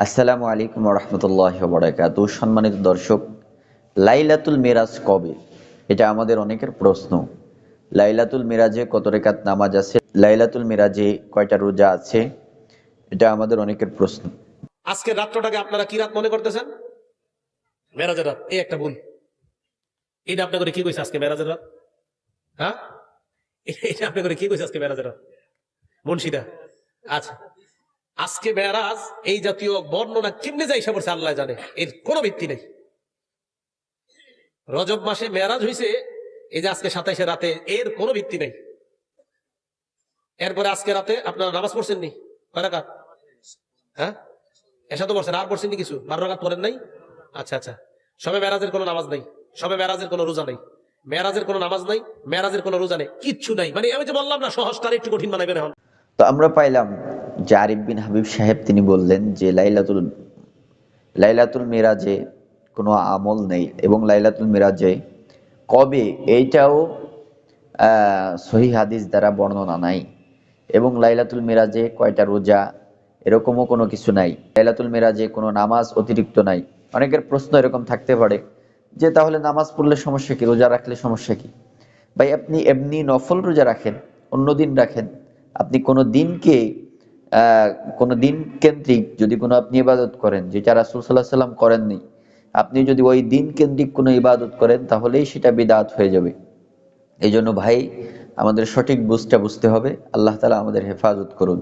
আসসালামু আলাইকুম রহমতুল্লাহ বরাকাত সম্মানিত দর্শক, লাইলাতুল মিরাজ কবে? এটা আমাদের অনেকের প্রশ্ন। লাইলাতুল মিরাজে কত রেখাত নামাজ আছে? লাইলাতুল মিরাজে কয়টা রোজা আছে? এটা আমাদের অনেকের প্রশ্ন। আজকের রাত্রটাকে আপনারা কি রাত মনে করতেছেন? মেরাজের রাত। এই একটা ভুল। এটা আপনি করে কি কইছে আজকে মেরাজের রাত? হ্যাঁ? এটা আপনি করে কি কইছে আজকে মেরাজের রাত? মুন্সিদা। আচ্ছা। আজকে মেরাজ এই জাতীয় বর্ণনা কেমনে যাই সে বলছে আল্লাহ জানে। এর কোনো ভিত্তি নেই। রজব মাসে মেরাজ হইছে, এই যে আজকে সাতাইশে রাতে, এর কোনো ভিত্তি নেই। এরপরে আজকে রাতে আপনারা নামাজ পড়ছেন নি কয় হ্যাঁ? এসা তো বলছেন আর পড়ছেননি কিছু? বারো রাকাত পড়েন নাই? আচ্ছা আচ্ছা। সবে মেরাজের কোনো নামাজ নাই। সবে মেরাজের কোনো রোজা নাই। মেরাজের কোনো নামাজ নাই মেরাজের কোনো রোজা নেই, কিচ্ছু নাই। মানে আমি যে বললাম না, সহজটার একটু কঠিন বানাবেন এখন। তো আমরা পাইলাম আরিফ বিন হাবিব সাহেব তিনি বললেন যে, লাইলাতুল লাইলাতুল মিরাজে কোনো আমল নেই এবং লাইলাতুল মিরাজে কবে? এইটাও সহি হাদিস দ্বারা বর্ণনা নাই এবং লাইলাতুল মিরাজে কয়টা রোজা? এরকমও কোনো কিছু নাই। লাইলাতুল মিরাজে কোনো নামাজ অতিরিক্ত নাই। অনেকের প্রশ্ন এরকম থাকতে পারে যে, তাহলে নামাজ পড়লে সমস্যা কি? রোজা রাখলে সমস্যা কি? ভাই, আপনি এমনি নফল রোজা রাখেন অন্য দিন রাখেন। আপনি কোনো দিনকে কোনো দিন কেন্দ্রিক যদি কোনো আপনি ইবাদত করেন, যেটা রাসুল সাল্লাহ সাল্লাম করেননি, আপনি যদি ওই দিন কেন্দ্রিক কোনো ইবাদত করেন, তাহলেই সেটা বিদাত হয়ে যাবে। এই জন্য ভাই, আমাদের সঠিক বুঝটা বুঝতে হবে। আল্লাহ তালা আমাদের হেফাজত করুন।